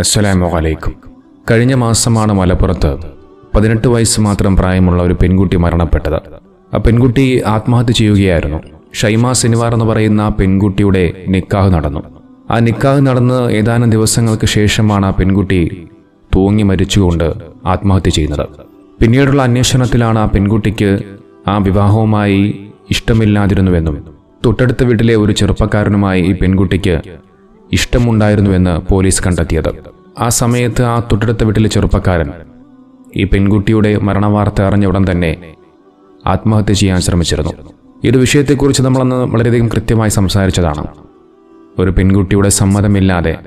അസ്സലാമു അലൈക്കും. കഴിഞ്ഞ മാസമാണ് മലപ്പുറത്ത് പതിനെട്ട് വയസ്സ് മാത്രം പ്രായമുള്ള ഒരു പെൺകുട്ടി മരണപ്പെട്ടത്. ആ പെൺകുട്ടി ആത്മഹത്യ ചെയ്യുകയായിരുന്നു. ഷൈമ സിനിവാർ എന്ന് പറയുന്ന ആ പെൺകുട്ടിയുടെ നിക്കാഹ് നടന്നു. ആ നിക്കാഹ് നടന്ന് ഏതാനും ദിവസങ്ങൾക്ക് ശേഷമാണ് ആ പെൺകുട്ടി തൂങ്ങി മരിച്ചുകൊണ്ട് ആത്മഹത്യ ചെയ്യുന്നത്. പിന്നീടുള്ള അന്വേഷണത്തിലാണ് ആ പെൺകുട്ടിക്ക് ആ വിവാഹവുമായി ഇഷ്ടമില്ലാതിരുന്നുവെന്നും തൊട്ടടുത്ത വീട്ടിലെ ഒരു ചെറുപ്പക്കാരനുമായി ഈ പെൺകുട്ടിക്ക് ഇഷ്ടമുണ്ടായിരുന്നുവെന്ന് പോലീസ് കണ്ടെത്തിയത്. ആ സമയത്ത് ആ തൊട്ടടുത്ത വീട്ടിലെ ചെറുപ്പക്കാരൻ ഈ പെൺകുട്ടിയുടെ മരണവാർത്ത അറിഞ്ഞ ഉടൻ തന്നെ ആത്മഹത്യ ചെയ്യാൻ ശ്രമിച്ചിരുന്നു. ഒരു വിഷയത്തെക്കുറിച്ച് നമ്മളന്ന് വളരെയധികം കൃത്യമായി സംസാരിച്ചതാണ്. ഒരു പെൺകുട്ടിയുടെ സമ്മതമില്ലാതെ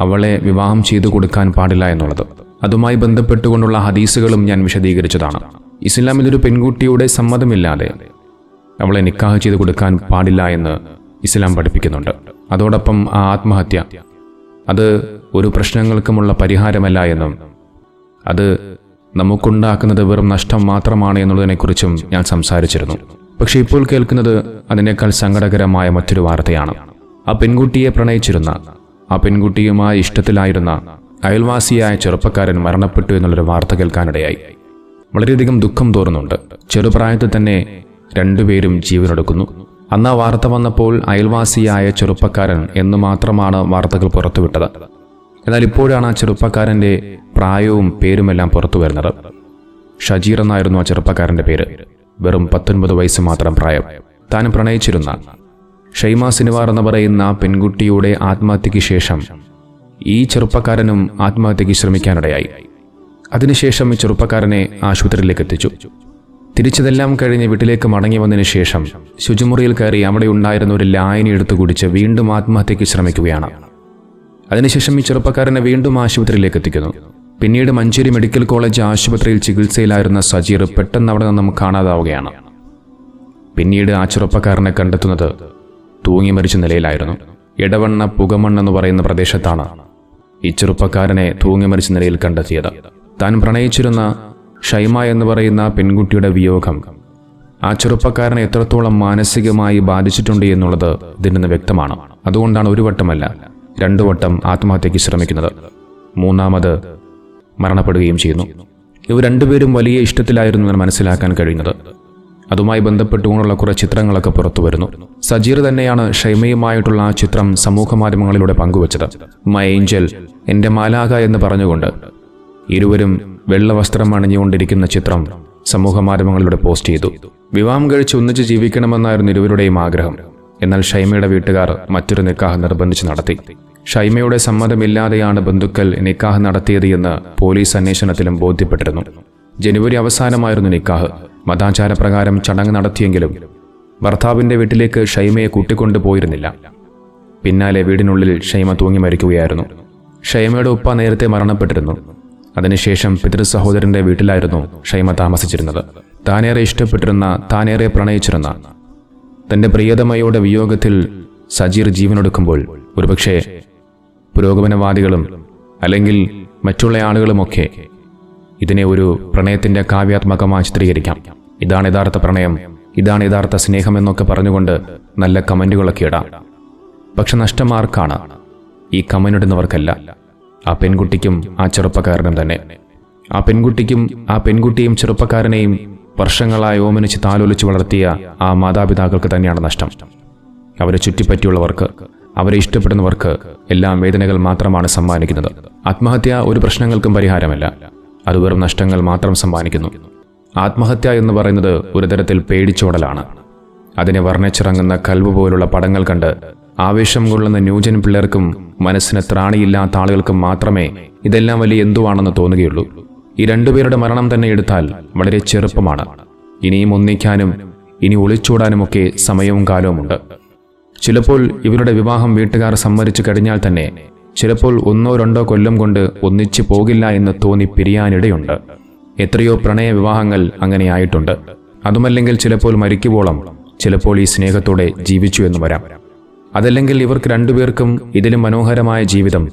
അവളെ വിവാഹം ചെയ്തു കൊടുക്കാൻ പാടില്ല എന്നുള്ളത്. അതുമായി ബന്ധപ്പെട്ടുകൊണ്ടുള്ള ഹദീസുകളും ഞാൻ വിശദീകരിച്ചതാണ്. ഇസ്ലാമിൽ ഒരു പെൺകുട്ടിയുടെ സമ്മതമില്ലാതെ അവളെ നിക്കാഹ് ചെയ്തു കൊടുക്കാൻ പാടില്ല എന്ന് ഇസ്ലാം പഠിപ്പിക്കുന്നുണ്ട്. അതോടൊപ്പം ആ ആത്മഹത്യ. അത് ഒരു പ്രശ്നങ്ങൾക്കുമുള്ള പരിഹാരമല്ല എന്നും അത് നമുക്കുണ്ടാക്കുന്നത് വെറും നഷ്ടം മാത്രമാണ് എന്നുള്ളതിനെക്കുറിച്ചും ഞാൻ സംസാരിച്ചിരുന്നു. പക്ഷെ ഇപ്പോൾ കേൾക്കുന്നത് അതിനേക്കാൾ സങ്കടകരമായ മറ്റൊരു വാർത്തയാണ്. ആ പെൺകുട്ടിയെ പ്രണയിച്ചിരുന്ന ആ പെൺകുട്ടിയുമായി ഇഷ്ടത്തിലായിരുന്ന അയൽവാസിയായ ചെറുപ്പക്കാരൻ മരണപ്പെട്ടു എന്നുള്ളൊരു വാർത്ത കേൾക്കാനിടയായി. വളരെയധികം ദുഃഖം തോന്നുന്നുണ്ട്. ചെറുപ്രായത്തിൽ തന്നെ രണ്ടുപേരും ജീവനെടുക്കുന്നു. അന്ന് ആ വാർത്ത വന്നപ്പോൾ അയൽവാസിയായ ചെറുപ്പക്കാരൻ എന്ന് മാത്രമാണ് വാർത്തകൾ പുറത്തുവിട്ടത്. എന്നാൽ ഇപ്പോഴാണ് ആ ചെറുപ്പക്കാരന്റെ പ്രായവും പേരുമെല്ലാം പുറത്തു വരുന്നത്. ഷജീർ എന്നായിരുന്നു ആ ചെറുപ്പക്കാരന്റെ പേര്. വെറും പത്തൊൻപത് വയസ്സ് മാത്രം പ്രായം. താൻ പ്രണയിച്ചിരുന്ന ഷൈമ സിനിവാർ എന്ന് പറയുന്ന പെൺകുട്ടിയുടെ ആത്മഹത്യയ്ക്ക് ശേഷം ഈ ചെറുപ്പക്കാരനും ആത്മഹത്യയ്ക്ക് ശ്രമിക്കാനിടയായി. അതിനുശേഷം ഈ ചെറുപ്പക്കാരനെ ആശുപത്രിയിലേക്ക് എത്തിച്ചു. തിരിച്ചതെല്ലാം കഴിഞ്ഞ് വീട്ടിലേക്ക് മടങ്ങി വന്നതിന് ശേഷം ശുചിമുറിയിൽ കയറി അവിടെ ഉണ്ടായിരുന്ന ഒരു ലായനി എടുത്തു കുടിച്ച് വീണ്ടും ആത്മഹത്യയ്ക്ക് ശ്രമിക്കുകയാണ്. അതിനുശേഷം ഈ ചെറുപ്പക്കാരനെ വീണ്ടും ആശുപത്രിയിലേക്ക് എത്തിക്കുന്നു. പിന്നീട് മഞ്ചേരി മെഡിക്കൽ കോളേജ് ആശുപത്രിയിൽ ചികിത്സയിലായിരുന്ന സജീർ പെട്ടെന്ന് അവിടെ നിന്നും കാണാതാവുകയാണ്. പിന്നീട് ആ ചെറുപ്പക്കാരനെ കണ്ടെത്തുന്നത് തൂങ്ങി മരിച്ച നിലയിലായിരുന്നു. ഇടവണ്ണ പുകമണ്ണ് എന്ന് പറയുന്ന പ്രദേശത്താണ് ഈ ചെറുപ്പക്കാരനെ തൂങ്ങി മരിച്ച നിലയിൽ കണ്ടെത്തിയത്. താൻ പ്രണയിച്ചിരുന്ന ഷൈമ എന്ന് പറയുന്ന പെൺകുട്ടിയുടെ വിയോഗം. ആ ചെറുപ്പക്കാരനെ എത്രത്തോളം മാനസികമായി ബാധിച്ചിട്ടുണ്ട് എന്നുള്ളത് ഇതിൽ നിന്ന് വ്യക്തമാണ്. അതുകൊണ്ടാണ് ഒരു വട്ടമല്ല രണ്ടു വട്ടം ആത്മഹത്യയ്ക്ക് ശ്രമിക്കുന്നത്. മൂന്നാമത് മരണപ്പെടുകയും ചെയ്യുന്നു. ഇവർ രണ്ടുപേരും വലിയ ഇഷ്ടത്തിലായിരുന്നു എന്ന് മനസ്സിലാക്കാൻ കഴിയുന്നത്. അതുമായി ബന്ധപ്പെട്ടുകൊണ്ടുള്ള കുറേ ചിത്രങ്ങളൊക്കെ പുറത്തു വരുന്നു. സജീർ തന്നെയാണ് ഷൈമയുമായിട്ടുള്ള ആ ചിത്രം സമൂഹ മാധ്യമങ്ങളിലൂടെ പങ്കുവച്ചത്. മൈ ഏഞ്ചൽ എന്റെ മാലാക എന്ന് പറഞ്ഞുകൊണ്ട്. ഇരുവരും വെള്ള വസ്ത്രം അണിഞ്ഞുകൊണ്ടിരിക്കുന്ന ചിത്രം സമൂഹ മാധ്യമങ്ങളിലൂടെ പോസ്റ്റ് ചെയ്തു. വിവാഹം കഴിച്ച് ഒന്നിച്ച് ജീവിക്കണമെന്നായിരുന്നു ഇരുവരുടെയും ആഗ്രഹം. എന്നാൽ ഷൈമയുടെ വീട്ടുകാർ മറ്റൊരു നിക്കാഹ് നിർബന്ധിച്ച് നടത്തി. ഷൈമയുടെ സമ്മതമില്ലാതെയാണ് ബന്ധുക്കൾ നിക്കാഹ് നടത്തിയത് എന്ന് പോലീസ് അന്വേഷണത്തിലും ബോധ്യപ്പെട്ടിരുന്നു. ജനുവരി അവസാനമായിരുന്നു നിക്കാഹ്. മതാചാരപ്രകാരം ചടങ്ങ് നടത്തിയെങ്കിലും ഭർത്താവിന്റെ വീട്ടിലേക്ക് ഷൈമയെ കൂട്ടിക്കൊണ്ടു പോയിരുന്നില്ല. പിന്നാലെ വീടിനുള്ളിൽ ഷൈമ തൂങ്ങി മരിക്കുകയായിരുന്നു. ഷൈമയുടെ ഉപ്പ നേരത്തെ മരണപ്പെട്ടിരുന്നു. അതിനുശേഷം പിതൃ സഹോദരന്റെ വീട്ടിലായിരുന്നു ഷൈമ താമസിച്ചിരുന്നത്. താനേറെ ഇഷ്ടപ്പെട്ടിരുന്ന താനേറെ പ്രണയിച്ചിരുന്ന. തന്റെ പ്രിയതമയുടെ വിയോഗത്തിൽ സജീർ ജീവനൊടുക്കുമ്പോൾ ഒരുപക്ഷെ പുരോഗമനവാദികളും അല്ലെങ്കിൽ മറ്റുള്ള ആളുകളുമൊക്കെ ഇതിനെ ഒരു പ്രണയത്തിന്റെ കാവ്യാത്മകമായി ചിത്രീകരിക്കാം. ഇതാണ് യഥാർത്ഥ പ്രണയം ഇതാണ് യഥാർത്ഥ സ്നേഹം എന്നൊക്കെ പറഞ്ഞുകൊണ്ട് നല്ല കമന്റുകളൊക്കെ ഇടാം. പക്ഷെ നഷ്ടമാർക്കാണ് ഈ കമന്റ് ഇടുന്നവർക്കല്ല. ആ പെൺകുട്ടിക്കും ആ ചെറുപ്പക്കാരനും തന്നെ. ആ പെൺകുട്ടിക്കും ആ പെൺകുട്ടിയും ചെറുപ്പക്കാരനെയും വർഷങ്ങളായി ഓമനിച്ച് താലോലിച്ച് വളർത്തിയ ആ മാതാപിതാക്കൾക്ക് തന്നെയാണ് നഷ്ടം. അവരെ ചുറ്റിപ്പറ്റിയുള്ളവർക്ക് അവരെ ഇഷ്ടപ്പെടുന്നവർക്ക് എല്ലാം വേദനകൾ മാത്രമാണ് സമ്മാനിക്കുന്നത്. ആത്മഹത്യ ഒരു പ്രശ്നങ്ങൾക്കും പരിഹാരമല്ല. അത് വെറും നഷ്ടങ്ങൾ മാത്രം സമ്മാനിക്കുന്നു. ആത്മഹത്യ എന്ന് പറയുന്നത് ഒരു തരത്തിൽ പേടിച്ചോടലാണ്. അതിനെ വർണിച്ചിറങ്ങുന്ന കൽവ് പോലുള്ള പടങ്ങൾ കണ്ട് ആവേശം കൊള്ളുന്ന ന്യൂജൻ പിള്ളേർക്കും മനസ്സിന് ത്രാണിയില്ലാത്ത ആളുകൾക്കും മാത്രമേ ഇതെല്ലാം വലിയ എന്തുവാണെന്ന് തോന്നുകയുള്ളൂ. ഈ രണ്ടുപേരുടെ മരണം തന്നെ എടുത്താൽ വളരെ ചെറുപ്പമാണ്. ഇനിയും ഒന്നിക്കാനും ഇനി ഒളിച്ചോടാനുമൊക്കെ സമയവും കാലവുമുണ്ട് ചിലപ്പോൾ ഇവരുടെ വിവാഹം വീട്ടുകാർ സമ്മതിച്ചു കഴിഞ്ഞാൽ തന്നെ ചിലപ്പോൾ ഒന്നോ രണ്ടോ കൊല്ലം കൊണ്ട് ഒന്നിച്ചു പോകില്ല എന്ന് തോന്നി പിരിയാനിടയുണ്ട്. എത്രയോ പ്രണയ വിവാഹങ്ങൾ അങ്ങനെ ആയിട്ടുണ്ട്. അതുമല്ലെങ്കിൽ ചിലപ്പോൾ മരിക്കുവോളം ചിലപ്പോൾ ഈ സ്നേഹത്തോടെ ജീവിച്ചു എന്ന് വരാം. അതല്ലെങ്കിൽ ഇവർക്ക് രണ്ടുപേർക്കും ഇതിലും മനോഹരമായ ജീവിതം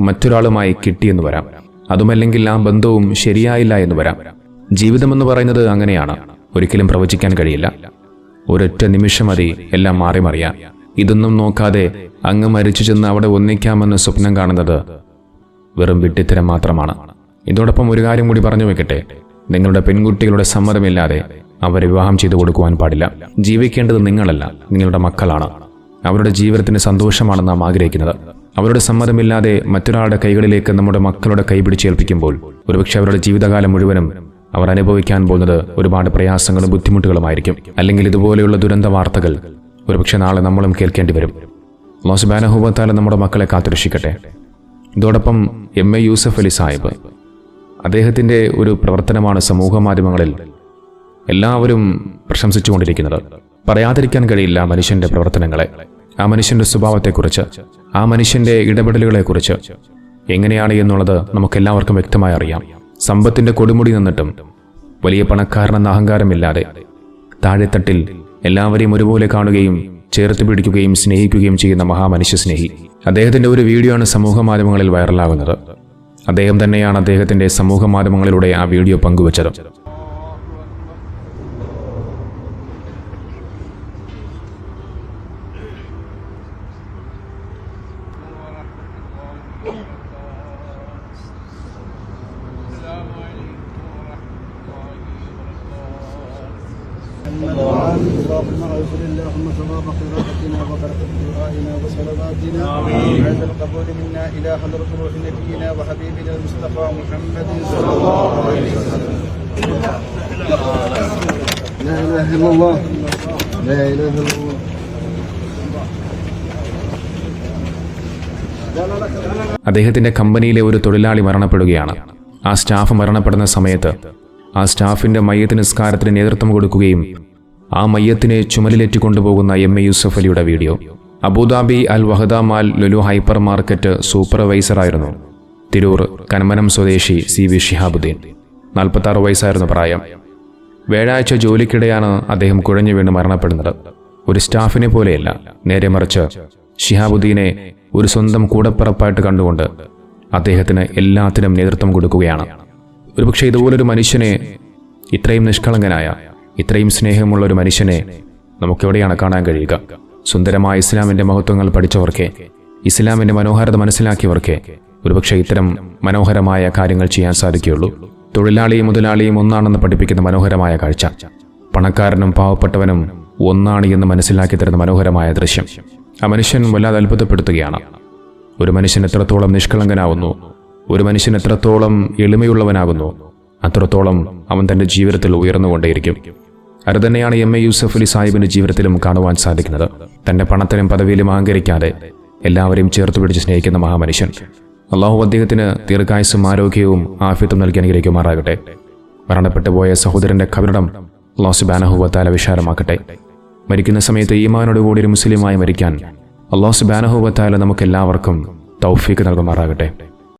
മറ്റൊരാളുമായി കിട്ടിയെന്ന് വരാം. അതുമല്ലെങ്കിൽ ആ ബന്ധവും ശരിയായില്ല എന്ന് വരാം. ജീവിതമെന്ന് പറയുന്നത് അങ്ങനെയാണ്. ഒരിക്കലും പ്രവചിക്കാൻ കഴിയില്ല. ഒരൊറ്റ നിമിഷം മതി എല്ലാം മാറി മറിയാൻ ഇതൊന്നും നോക്കാതെ അങ്ങ് മരിച്ചു ചെന്ന് അവിടെ ഒന്നിക്കാമെന്ന് സ്വപ്നം കാണുന്നത് വെറും വിട്ടിത്തരം മാത്രമാണ്. ഇതോടൊപ്പം ഒരു കാര്യം കൂടി പറഞ്ഞു വെക്കട്ടെ. നിങ്ങളുടെ പെൺകുട്ടികളുടെ സമ്മതമില്ലാതെ അവരെ വിവാഹം ചെയ്തു കൊടുക്കുവാൻ പാടില്ല. ജീവിക്കേണ്ടത് നിങ്ങളല്ല നിങ്ങളുടെ മക്കളാണ്. അവരുടെ ജീവിതത്തിന് സന്തോഷമാണ് നാം ആഗ്രഹിക്കുന്നത്. അവരുടെ സമ്മതമില്ലാതെ മറ്റൊരാളുടെ കൈകളിലേക്ക് നമ്മുടെ മക്കളുടെ കൈ പിടിച്ചേൽപ്പിക്കുമ്പോൾ ഒരുപക്ഷെ അവരുടെ ജീവിതകാലം മുഴുവനും അവർ അനുഭവിക്കാൻ പോകുന്നത് ഒരുപാട് പ്രയാസങ്ങളും ബുദ്ധിമുട്ടുകളുമായിരിക്കും. അല്ലെങ്കിൽ ഇതുപോലെയുള്ള ദുരന്ത വാർത്തകൾ ഒരുപക്ഷെ നാളെ നമ്മളും കേൾക്കേണ്ടി വരും. ലോസ് ബാനഹുബത്താല നമ്മുടെ മക്കളെ കാത്തുരക്ഷിക്കട്ടെ. ഇതോടൊപ്പം എം എ യൂസഫ് അലി സാഹിബ് അദ്ദേഹത്തിന്റെ ഒരു പ്രവർത്തനമാണ് സമൂഹ മാധ്യമങ്ങളിൽ എല്ലാവരും പ്രശംസിച്ചുകൊണ്ടിരിക്കുന്നത്. പറയാതിരിക്കാൻ കഴിയില്ല മനുഷ്യന്റെ പ്രവർത്തനങ്ങളെ. ആ മനുഷ്യന്റെ സ്വഭാവത്തെക്കുറിച്ച് ആ മനുഷ്യന്റെ ഇടപെടലുകളെക്കുറിച്ച്. എങ്ങനെയാണ് എന്നുള്ളത് നമുക്കെല്ലാവർക്കും വ്യക്തമായി അറിയാം. സമ്പത്തിന്റെ കൊടുമുടി നിന്നിട്ടും വലിയ പണക്കാരനെന്ന അഹങ്കാരമില്ലാതെ താഴെത്തട്ടിൽ എല്ലാവരെയും ഒരുപോലെ കാണുകയും ചേർത്ത് പിടിക്കുകയും സ്നേഹിക്കുകയും ചെയ്യുന്ന മഹാമനുഷ്യ സ്നേഹി. അദ്ദേഹത്തിന്റെ ഒരു വീഡിയോ ആണ് സമൂഹ മാധ്യമങ്ങളിൽ വൈറലാകുന്നത്. അദ്ദേഹം തന്നെയാണ് അദ്ദേഹത്തിന്റെ സമൂഹ മാധ്യമങ്ങളിലൂടെ ആ വീഡിയോ പങ്കുവച്ചത്. اللهم اغفر اللهم ثواب قراءتنا وبركة دعائنا وصلواتنا وهذا القبول منا إلى حضرة روح نبينا وحبيبنا المصطفى محمد صلى الله عليه وسلم لا إله إلا الله. لا إله إلا الله. അദ്ദേഹത്തിന്റെ കമ്പനിയിലെ ഒരു തൊഴിലാളി മരണപ്പെടുകയാണ്. ആ സ്റ്റാഫ് മരണപ്പെടുന്ന സമയത്ത് ആ സ്റ്റാഫിന്റെ മയ്യത്ത് നിസ്കാരത്തിന് നേതൃത്വം കൊടുക്കുകയും ആ മയ്യത്തിനെ ചുമലിലേറ്റി കൊണ്ടുപോകുന്ന എം എ യൂസഫ് അലിയുടെ video. Abu Dhabi Al Wahda mall Lulu hypermarket സൂപ്പർവൈസറായിരുന്നു Tirur Kanmanam സ്വദേശി സി വി ഷിഹാബുദ്ദീൻ. നാൽപ്പത്താറ് വയസ്സായിരുന്നു പ്രായം. വ്യാഴാഴ്ച ജോലിക്കിടെയാണ് അദ്ദേഹം കുഴഞ്ഞു വീണ് മരണപ്പെടുന്നത്. ഒരു സ്റ്റാഫിനെ പോലെയല്ല നേരെ മറിച്ച് ഷിഹാബുദ്ദീനെ ഒരു സ്വന്തം കൂടപ്പറപ്പായിട്ട് കണ്ടുകൊണ്ട് അദ്ദേഹത്തിന് എല്ലാത്തിനും നേതൃത്വം കൊടുക്കുകയാണ്. ഒരുപക്ഷെ ഇതുപോലൊരു മനുഷ്യനെ ഇത്രയും നിഷ്കളങ്കനായ ഇത്രയും സ്നേഹമുള്ള ഒരു മനുഷ്യനെ നമുക്കെവിടെയാണ് കാണാൻ കഴിയുക? സുന്ദരമായ ഇസ്ലാമിന്റെ മഹത്വങ്ങൾ പഠിച്ചവർക്ക് ഇസ്ലാമിന്റെ മനോഹരത മനസ്സിലാക്കിയവർക്ക് ഒരുപക്ഷെ ഇത്തരം മനോഹരമായ കാര്യങ്ങൾ ചെയ്യാൻ സാധിക്കുകയുള്ളൂ. തൊഴിലാളിയും മുതലാളിയും ഒന്നാണെന്ന് പഠിപ്പിക്കുന്ന മനോഹരമായ കാഴ്ച. പണക്കാരനും പാവപ്പെട്ടവനും ഒന്നാണ് എന്ന് മനസ്സിലാക്കി തരുന്ന മനോഹരമായ ദൃശ്യം. ആ മനുഷ്യൻ വല്ലാതെ അത്ഭുതപ്പെടുത്തുകയാണ്. ഒരു മനുഷ്യൻ എത്രത്തോളം നിഷ്കളങ്കനാവുന്നു ഒരു മനുഷ്യൻ എത്രത്തോളം എളിമയുള്ളവനാകുന്നു അത്രത്തോളം അവൻ തന്റെ ജീവിതത്തിൽ ഉയർന്നുകൊണ്ടേയിരിക്കും. അത് തന്നെയാണ് എം എ യൂസഫ് അലി സാഹിബിന്റെ ജീവിതത്തിലും കാണുവാൻ സാധിക്കുന്നത്. തന്റെ പണത്തിനും പദവിയിലും അഹങ്കരിക്കാതെ എല്ലാവരെയും ചേർത്ത് പിടിച്ച് സ്നേഹിക്കുന്ന മഹാമനുഷ്യൻ. അള്ളാഹു അദ്ദേഹത്തിന് ദീർഘായുസും ആരോഗ്യവും ആഫ്യത്തും നൽകി അനുഗ്രഹിക്കുമാറാകട്ടെ. മരണപ്പെട്ടു പോയ സഹോദരന്റെ കബറിടം ലോസ് ബാനഹുവത്താല വിശാലമാക്കട്ടെ. മരിക്കുന്ന സമയത്ത് ഈമാനോടുകൂടി ഒരു മുസ്ലിമായി മരിക്കാൻ അള്ളാഹു ബാനഹുവത്താല നമുക്കെല്ലാവർക്കും തൗഫീക്ക് നൽകുമാറാകട്ടെ.